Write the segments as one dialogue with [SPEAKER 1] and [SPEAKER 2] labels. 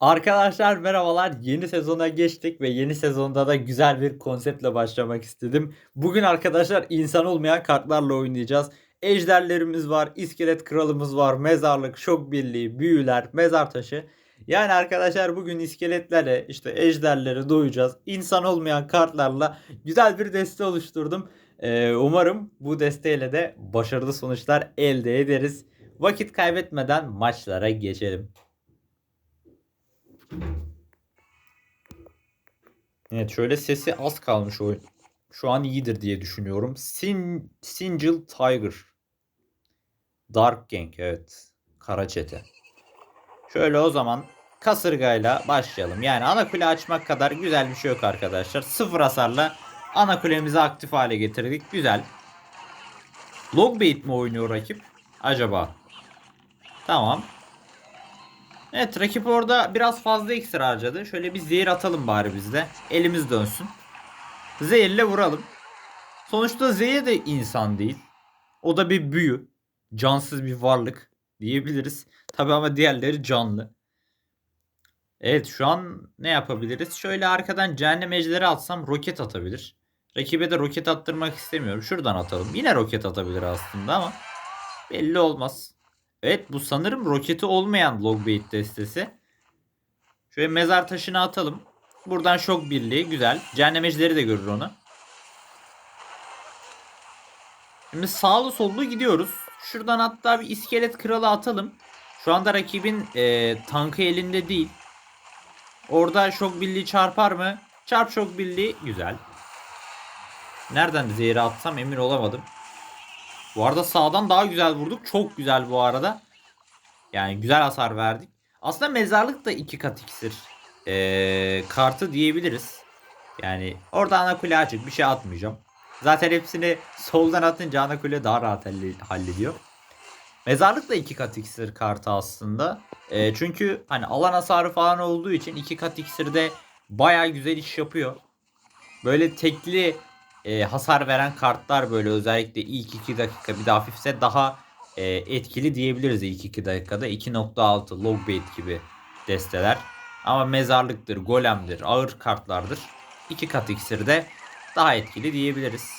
[SPEAKER 1] Arkadaşlar merhabalar. Yeni sezona geçtik ve yeni sezonda da güzel bir konseptle başlamak istedim. Bugün arkadaşlar insan olmayan kartlarla oynayacağız. Ejderlerimiz var, iskelet kralımız var, mezarlık, şok birliği, büyüler, mezar taşı. Yani arkadaşlar bugün iskeletlerle işte ejderleri doyacağız. İnsan olmayan kartlarla güzel bir deste oluşturdum. Ee, umarım bu desteğiyle de başarılı sonuçlar elde ederiz. Vakit kaybetmeden maçlara geçelim. Evet şöyle sesi az kalmış oyun. Şu an iyidir diye düşünüyorum. Sin Single Tiger. Dark Gang evet. Kara çete. Şöyle o zaman kasırgayla başlayalım. Yani ana kule açmak kadar güzel bir şey yok arkadaşlar. Sıfır hasarla ana kulemizi aktif hale getirdik. Güzel. Logbait mi oynuyor rakip? Acaba? Tamam. Evet rakip orada biraz fazla iksir harcadı. Şöyle bir zehir atalım bari biz de. Elimiz dönsün. Zehirle vuralım. Sonuçta zehir de insan değil. O da bir büyü. Cansız bir varlık diyebiliriz. Tabi ama diğerleri canlı. Evet şu an ne yapabiliriz? Şöyle arkadan cehennem ejderi atsam roket atabilir. Rakibe de roket attırmak istemiyorum. Şuradan atalım. Yine roket atabilir aslında ama belli olmaz. Evet bu sanırım roketi olmayan Logbait destesi. Şöyle mezar taşını atalım. Buradan şok birliği güzel. Cehennemecileri de görür onu. Şimdi sağlı sollu gidiyoruz. Şuradan hatta bir iskelet kralı atalım. Şu anda rakibin e, tankı elinde değil. Orada şok birliği çarpar mı? Çarp şok birliği güzel. Nereden zehri atsam emin olamadım. Bu arada sağdan daha güzel vurduk. Çok güzel bu arada. Yani güzel hasar verdik. Aslında mezarlık da iki kat iksir ee, kartı diyebiliriz. Yani orada ana kule açık bir şey atmayacağım. Zaten hepsini soldan atınca ana kule daha rahat hallediyor. Mezarlık da iki kat iksir kartı aslında. E, çünkü hani alan hasarı falan olduğu için iki kat iksirde baya güzel iş yapıyor. Böyle tekli e, hasar veren kartlar böyle özellikle ilk 2 dakika bir de hafifse daha e, etkili diyebiliriz ilk 2 dakikada. 2.6 Logbait gibi desteler. Ama mezarlıktır, golemdir, ağır kartlardır. 2 kat iksirde daha etkili diyebiliriz.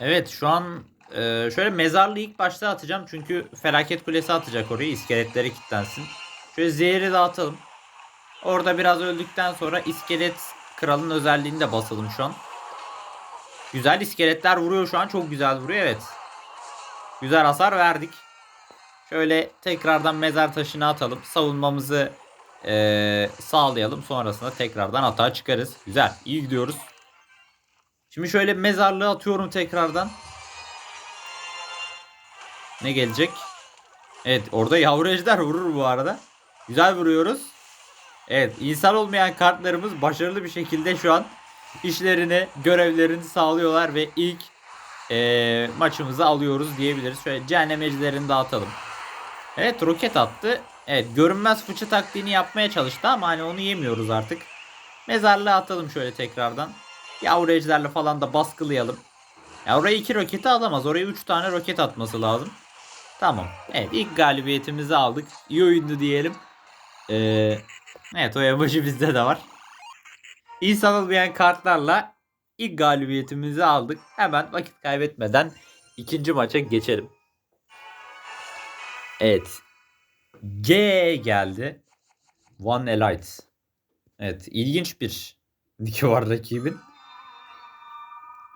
[SPEAKER 1] Evet şu an e, şöyle mezarlığı ilk başta atacağım. Çünkü felaket kulesi atacak oraya. iskeletleri kilitlensin. Şöyle zehri dağıtalım. Orada biraz öldükten sonra iskelet kralın özelliğini de basalım şu an. Güzel iskeletler vuruyor şu an. Çok güzel vuruyor evet. Güzel hasar verdik. Şöyle tekrardan mezar taşını atalım. Savunmamızı ee, sağlayalım. Sonrasında tekrardan atağa çıkarız. Güzel. iyi gidiyoruz. Şimdi şöyle mezarlığı atıyorum tekrardan. Ne gelecek? Evet orada yavru ejder vurur bu arada. Güzel vuruyoruz. Evet insan olmayan kartlarımız başarılı bir şekilde şu an işlerini görevlerini sağlıyorlar ve ilk e, maçımızı alıyoruz diyebiliriz. Şöyle cehennemecilerini dağıtalım. Evet roket attı. Evet görünmez fıçı taktiğini yapmaya çalıştı ama hani onu yemiyoruz artık. Mezarlığa atalım şöyle tekrardan. Yavru ejderle falan da baskılayalım. Ya oraya iki roketi alamaz. Oraya üç tane roket atması lazım. Tamam. Evet ilk galibiyetimizi aldık. İyi oyundu diyelim. Ee, evet o emoji bizde de var. İnsan olmayan kartlarla ilk galibiyetimizi aldık. Hemen vakit kaybetmeden ikinci maça geçelim. Evet. G geldi. One Elite. Evet ilginç bir niki var rakibin.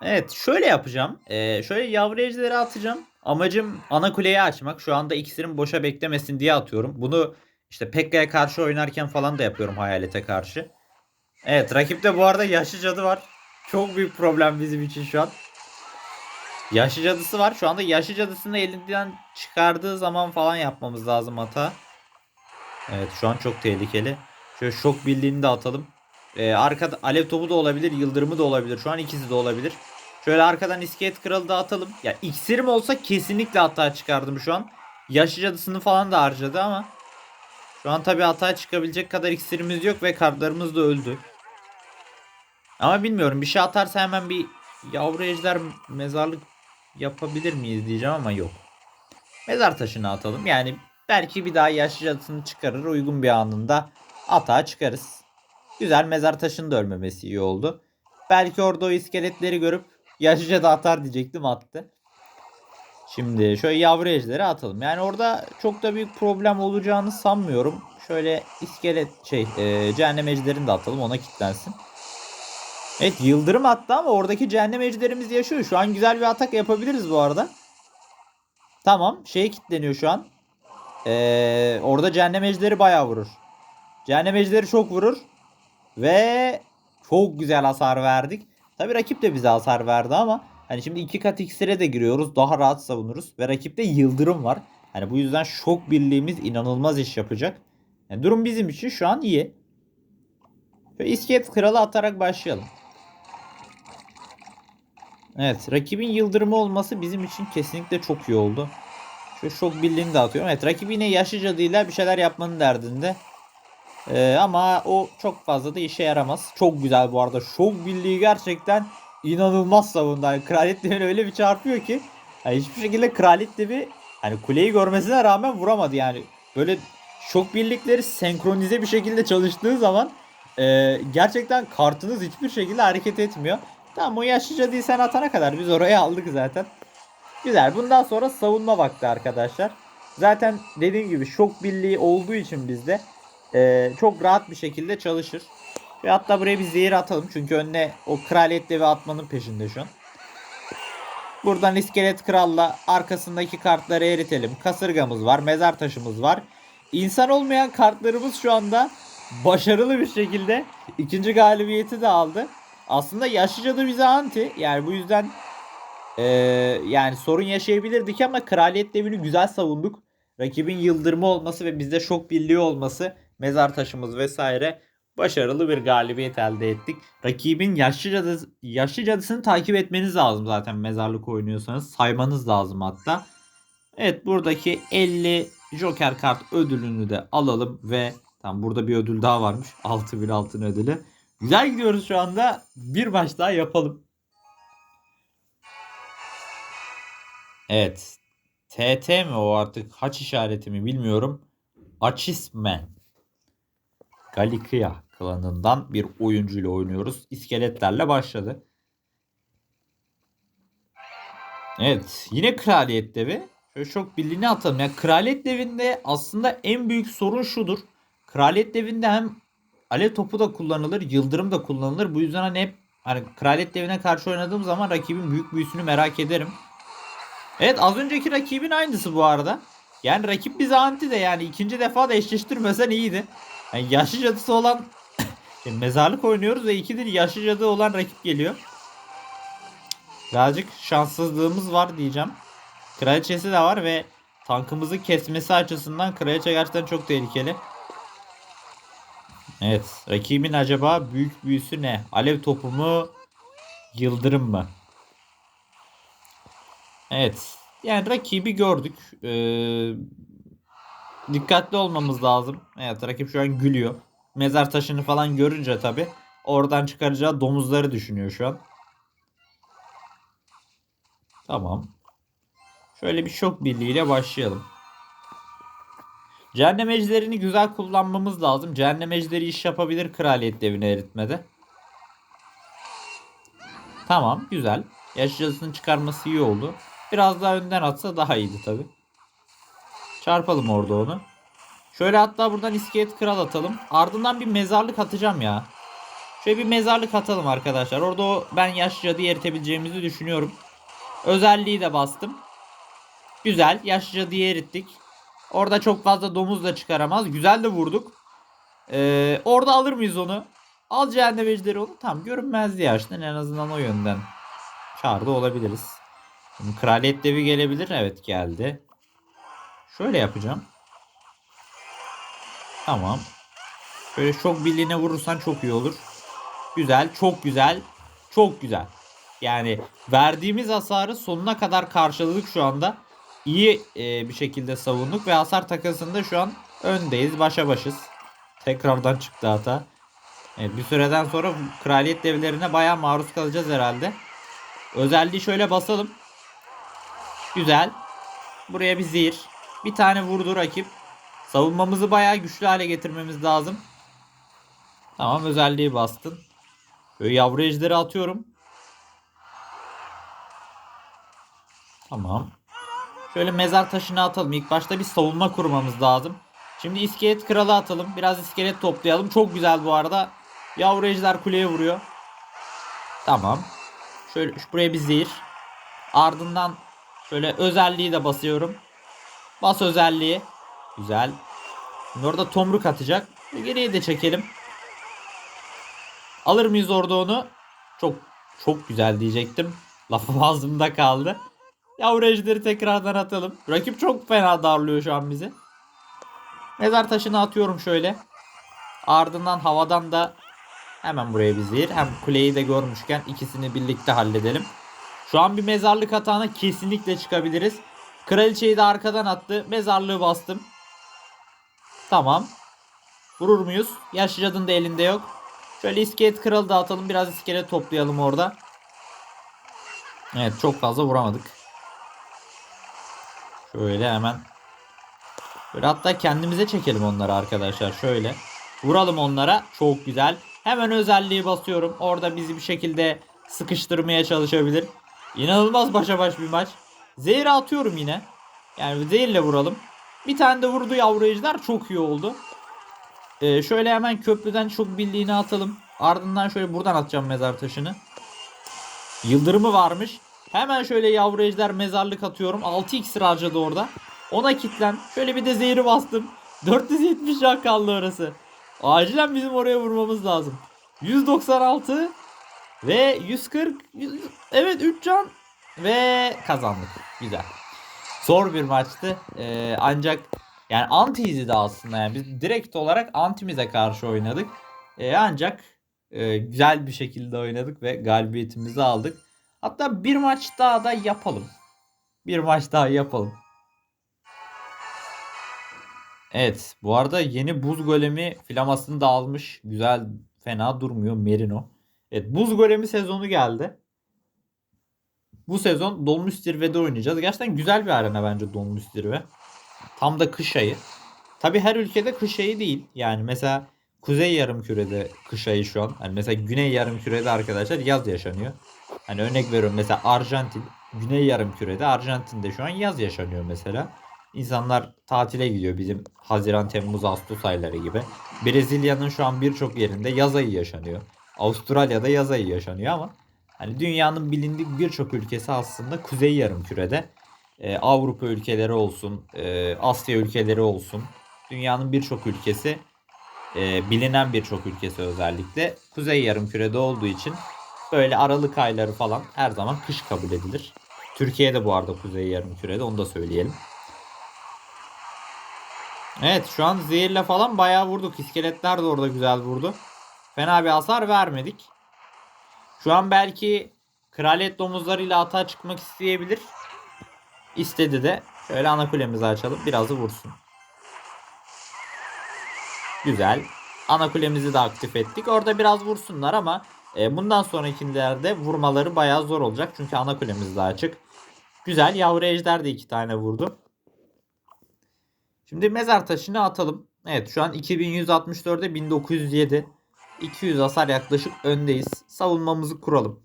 [SPEAKER 1] Evet şöyle yapacağım. Ee, şöyle yavru ejderi atacağım. Amacım ana kuleyi açmak. Şu anda iksirin boşa beklemesin diye atıyorum. Bunu işte Pekka'ya karşı oynarken falan da yapıyorum Hayalet'e karşı. Evet rakipte bu arada yaşlı cadı var. Çok büyük problem bizim için şu an. Yaşlı cadısı var. Şu anda yaşlı cadısını elinden çıkardığı zaman falan yapmamız lazım hata. Evet şu an çok tehlikeli. Şöyle şok birliğini de atalım. Ee, arkada alev topu da olabilir. Yıldırımı da olabilir. Şu an ikisi de olabilir. Şöyle arkadan iskelet kralı da atalım. Ya iksirim olsa kesinlikle hata çıkardım şu an. Yaşlı cadısını falan da harcadı ama. Şu an tabi hata çıkabilecek kadar iksirimiz yok ve kartlarımız da öldü. Ama bilmiyorum bir şey atarsa hemen bir yavru ejder mezarlık yapabilir miyiz diyeceğim ama yok. Mezar taşını atalım. Yani Belki bir daha yaşlı cadısını çıkarır uygun bir anında atağa çıkarız. Güzel mezar taşının da ölmemesi iyi oldu. Belki orada o iskeletleri görüp yaşlı cadı atar diyecektim attı. Şimdi şöyle yavru ejderi atalım. Yani orada çok da büyük problem olacağını sanmıyorum. Şöyle iskelet şey e, cehennem ejderini de atalım ona kilitlensin. Evet yıldırım attı ama oradaki cehennem ejderimiz yaşıyor. Şu an güzel bir atak yapabiliriz bu arada. Tamam şeye kilitleniyor şu an. Ee, orada cehennem ejderi bayağı vurur. Cehennem ejderi çok vurur. Ve çok güzel hasar verdik. Tabi rakip de bize hasar verdi ama hani şimdi iki kat iksire de giriyoruz. Daha rahat savunuruz. Ve rakipte yıldırım var. Hani bu yüzden şok birliğimiz inanılmaz iş yapacak. Yani durum bizim için şu an iyi. Ve iskelet kralı atarak başlayalım. Evet rakibin yıldırımı olması bizim için kesinlikle çok iyi oldu. Şu şok birliğini de atıyorum. Evet rakip yine yaşlı cadıyla bir şeyler yapmanın derdinde. Ee, ama o çok fazla da işe yaramaz. Çok güzel bu arada. Şok birliği gerçekten inanılmaz savundu. Yani kraliyet devini öyle bir çarpıyor ki yani hiçbir şekilde kraliyet devi hani kuleyi görmesine rağmen vuramadı yani. Böyle şok birlikleri senkronize bir şekilde çalıştığı zaman e, gerçekten kartınız hiçbir şekilde hareket etmiyor. Tamam o yaşlı cadıyı sen atana kadar biz oraya aldık zaten. Güzel. Bundan sonra savunma vakti arkadaşlar. Zaten dediğim gibi şok birliği olduğu için bizde e, çok rahat bir şekilde çalışır. Ve hatta buraya bir zehir atalım. Çünkü önüne o kraliyet devi atmanın peşinde şu an. Buradan iskelet kralla arkasındaki kartları eritelim. Kasırgamız var. Mezar taşımız var. İnsan olmayan kartlarımız şu anda başarılı bir şekilde ikinci galibiyeti de aldı. Aslında yaşlıca da bize anti. Yani bu yüzden ee, yani sorun yaşayabilirdik ama kraliyet devini güzel savunduk. Rakibin yıldırımı olması ve bizde şok birliği olması mezar taşımız vesaire başarılı bir galibiyet elde ettik. Rakibin yaşlı, cadı, yaşlı cadısını takip etmeniz lazım zaten mezarlık oynuyorsanız. Saymanız lazım hatta. Evet buradaki 50 Joker kart ödülünü de alalım ve tam burada bir ödül daha varmış. 6000 altın ödülü. Güzel gidiyoruz şu anda. Bir maç daha yapalım. Evet. TT mi o artık haç işareti mi bilmiyorum. Açismen. Galikia klanından bir oyuncuyla oynuyoruz. İskeletlerle başladı. Evet. Yine kraliyet devi. Şöyle çok birliğini atalım. Yani kraliyet devinde aslında en büyük sorun şudur. Kraliyet devinde hem alev topu da kullanılır, yıldırım da kullanılır. Bu yüzden hani hep hani kraliyet devine karşı oynadığım zaman rakibin büyük büyüsünü merak ederim. Evet az önceki rakibin aynısı bu arada. Yani rakip bize anti de yani ikinci defa da eşleştirmesen iyiydi. Yani yaşlı cadısı olan Şimdi mezarlık oynuyoruz ve ikidir yaşlı cadı olan rakip geliyor. Birazcık şanssızlığımız var diyeceğim. Kraliçesi de var ve tankımızı kesmesi açısından kraliçe gerçekten çok tehlikeli. Evet. Rakibin acaba büyük büyüsü ne? Alev topu mu? Yıldırım mı? Evet. Yani rakibi gördük. Ee, dikkatli olmamız lazım. Evet rakip şu an gülüyor. Mezar taşını falan görünce tabi oradan çıkaracağı domuzları düşünüyor şu an. Tamam. Şöyle bir şok birliğiyle başlayalım. Cehennem ejderini güzel kullanmamız lazım. Cehennem ejderi iş yapabilir kraliyet devini eritmede. Tamam güzel. Yaşlıcasını çıkarması iyi oldu. Biraz daha önden atsa daha iyiydi tabi. Çarpalım orada onu. Şöyle hatta buradan iskelet kral atalım. Ardından bir mezarlık atacağım ya. Şöyle bir mezarlık atalım arkadaşlar. Orada o ben yaşlı cadıyı eritebileceğimizi düşünüyorum. Özelliği de bastım. Güzel. Yaşlı cadıyı erittik. Orada çok fazla domuz da çıkaramaz. Güzel de vurduk. Ee, orada alır mıyız onu? Al cehennem onu. Tam görünmezdi yaşlı. En azından o yönden. Çağrıda olabiliriz. Şimdi kraliyet devi gelebilir. Evet geldi. Şöyle yapacağım. Tamam. Böyle şok birliğine vurursan çok iyi olur. Güzel. Çok güzel. Çok güzel. Yani verdiğimiz hasarı sonuna kadar karşıladık şu anda. İyi e, bir şekilde savunduk ve hasar takasında şu an öndeyiz. Başa başız. Tekrardan çıktı hata. Evet, bir süreden sonra kraliyet devlerine bayağı maruz kalacağız herhalde. Özelliği şöyle basalım. Güzel. Buraya bir zehir. Bir tane vurdu rakip. Savunmamızı bayağı güçlü hale getirmemiz lazım. Tamam özelliği bastın. Böyle yavru ejderi atıyorum. Tamam. Şöyle mezar taşını atalım. İlk başta bir savunma kurmamız lazım. Şimdi iskelet kralı atalım. Biraz iskelet toplayalım. Çok güzel bu arada. Yavru ejder kuleye vuruyor. Tamam. Şöyle şu- buraya bir zehir. Ardından şöyle özelliği de basıyorum. Bas özelliği. Güzel. Orada tomruk atacak. Ve Geriye de çekelim. Alır mıyız orada onu? Çok çok güzel diyecektim. Lafım ağzımda kaldı. Yavru ejderi tekrardan atalım. Rakip çok fena darlıyor şu an bizi. Mezar taşını atıyorum şöyle. Ardından havadan da hemen buraya bir zehir. Hem kuleyi de görmüşken ikisini birlikte halledelim. Şu an bir mezarlık hatağına kesinlikle çıkabiliriz. Kraliçeyi de arkadan attı. Mezarlığı bastım. Tamam. Vurur muyuz? Yaşlı cadın da elinde yok. Şöyle iskelet kralı da atalım. Biraz iskelet toplayalım orada. Evet çok fazla vuramadık. Şöyle hemen. Böyle hatta kendimize çekelim onları arkadaşlar. Şöyle. Vuralım onlara. Çok güzel. Hemen özelliği basıyorum. Orada bizi bir şekilde sıkıştırmaya çalışabilir. İnanılmaz başa baş bir maç. Zehri atıyorum yine. Yani zehirle vuralım. Bir tane de vurdu ejder. Çok iyi oldu. Ee, şöyle hemen köprüden çok bildiğini atalım. Ardından şöyle buradan atacağım mezar taşını. Yıldırımı varmış. Hemen şöyle yavru ejder mezarlık atıyorum. 6x harcadı orada. Ona kitlen. Şöyle bir de zehri bastım. 470 can kaldı orası. Acilen bizim oraya vurmamız lazım. 196 ve 140 100 evet 3 can ve kazandık. Güzel. Zor bir maçtı. Ee, ancak yani anti de aslında yani biz direkt olarak antimize karşı oynadık. Ee, ancak e, güzel bir şekilde oynadık ve galibiyetimizi aldık. Hatta bir maç daha da yapalım. Bir maç daha yapalım. Evet bu arada yeni buz golemi flamasını da almış. Güzel fena durmuyor Merino. Evet buz golemi sezonu geldi. Bu sezon Dolmuş Zirve'de oynayacağız. Gerçekten güzel bir arena bence Dolmuş Zirve. Tam da kış ayı. Tabi her ülkede kış ayı değil. Yani mesela Kuzey Yarımküre'de kış ayı şu an. Hani mesela Güney Yarımküre'de arkadaşlar yaz yaşanıyor. Hani örnek veriyorum mesela Arjantin, Güney Yarımküre'de Arjantin'de şu an yaz yaşanıyor mesela. İnsanlar tatile gidiyor bizim Haziran, Temmuz, Ağustos ayları gibi. Brezilya'nın şu an birçok yerinde yaz ayı yaşanıyor. Avustralya'da yaz ayı yaşanıyor ama hani dünyanın bilindik birçok ülkesi aslında Kuzey Yarımküre'de. Ee, Avrupa ülkeleri olsun, e, Asya ülkeleri olsun. Dünyanın birçok ülkesi, e, bilinen birçok ülkesi özellikle Kuzey Yarımküre'de olduğu için böyle Aralık ayları falan her zaman kış kabul edilir. Türkiye'de bu arada Kuzey Yarımküre'de onu da söyleyelim. Evet şu an zehirle falan bayağı vurduk. İskeletler de orada güzel vurdu. Fena bir hasar vermedik. Şu an belki kraliyet domuzlarıyla atağa çıkmak isteyebilir. İstedi de. Şöyle ana kulemizi açalım. Biraz da vursun. Güzel. Ana kulemizi de aktif ettik. Orada biraz vursunlar ama e, bundan sonrakilerde vurmaları bayağı zor olacak. Çünkü ana kulemiz de açık. Güzel. Yavru ejder de iki tane vurdu. Şimdi mezar taşını atalım. Evet şu an 2164'e 1907. 200 hasar yaklaşık öndeyiz. Savunmamızı kuralım.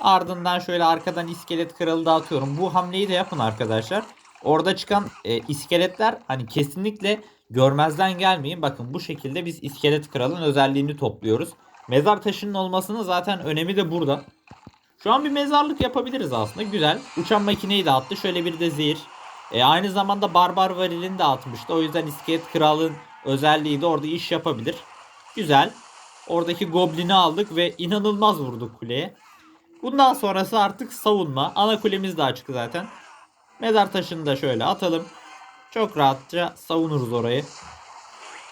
[SPEAKER 1] Ardından şöyle arkadan iskelet kralı da atıyorum. Bu hamleyi de yapın arkadaşlar. Orada çıkan e, iskeletler hani kesinlikle görmezden gelmeyin. Bakın bu şekilde biz iskelet kralın özelliğini topluyoruz. Mezar taşının olmasının zaten önemi de burada. Şu an bir mezarlık yapabiliriz aslında. Güzel. Uçan makineyi de attı. Şöyle bir de zehir. E, aynı zamanda barbar varilini de atmıştı. O yüzden iskelet kralın özelliği de orada iş yapabilir. Güzel. Oradaki goblini aldık ve inanılmaz vurduk kuleye. Bundan sonrası artık savunma. Ana kulemiz de açık zaten. Mezar taşını da şöyle atalım. Çok rahatça savunuruz orayı.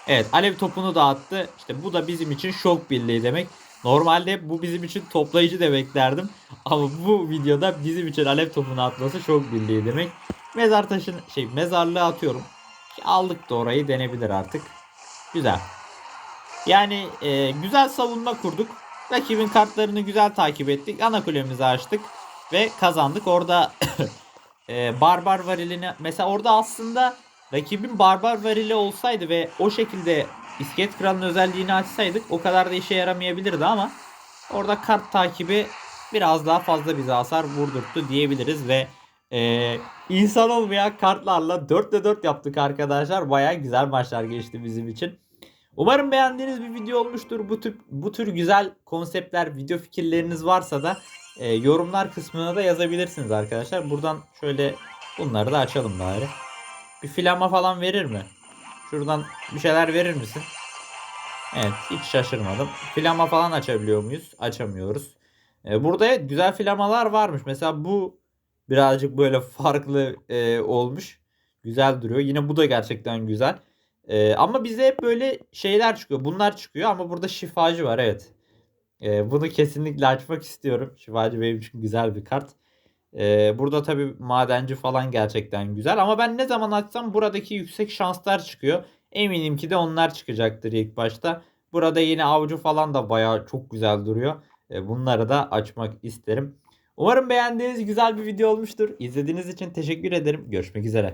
[SPEAKER 1] Evet alev topunu da attı. İşte bu da bizim için şok birliği demek. Normalde bu bizim için toplayıcı demek derdim. Ama bu videoda bizim için alev topunu atması şok birliği demek. Mezar taşını şey mezarlığı atıyorum. Aldık da orayı denebilir artık. Güzel. Yani e, güzel savunma kurduk. Rakibin kartlarını güzel takip ettik. Ana kulemizi açtık. Ve kazandık. Orada e, barbar varilini mesela orada aslında rakibin barbar varili olsaydı ve o şekilde iskelet kralının özelliğini açsaydık o kadar da işe yaramayabilirdi ama orada kart takibi biraz daha fazla bize hasar vurdurttu diyebiliriz ve e, insan olmayan kartlarla 4'te 4 yaptık arkadaşlar. Baya güzel maçlar geçti bizim için. Umarım beğendiğiniz bir video olmuştur. Bu tür bu tür güzel konseptler, video fikirleriniz varsa da e, yorumlar kısmına da yazabilirsiniz arkadaşlar. Buradan şöyle bunları da açalım bari. Bir flama falan verir mi? Şuradan bir şeyler verir misin? Evet hiç şaşırmadım. Flama falan açabiliyor muyuz? Açamıyoruz. E, burada güzel flamalar varmış. Mesela bu birazcık böyle farklı e, olmuş. Güzel duruyor. Yine bu da gerçekten güzel. E, ama bize hep böyle şeyler çıkıyor. Bunlar çıkıyor ama burada şifacı var evet. E, bunu kesinlikle açmak istiyorum. Şifacı benim için güzel bir kart. E, burada tabi madenci falan gerçekten güzel. Ama ben ne zaman açsam buradaki yüksek şanslar çıkıyor. Eminim ki de onlar çıkacaktır ilk başta. Burada yine avcı falan da bayağı çok güzel duruyor. E, bunları da açmak isterim. Umarım beğendiğiniz güzel bir video olmuştur. İzlediğiniz için teşekkür ederim. Görüşmek üzere.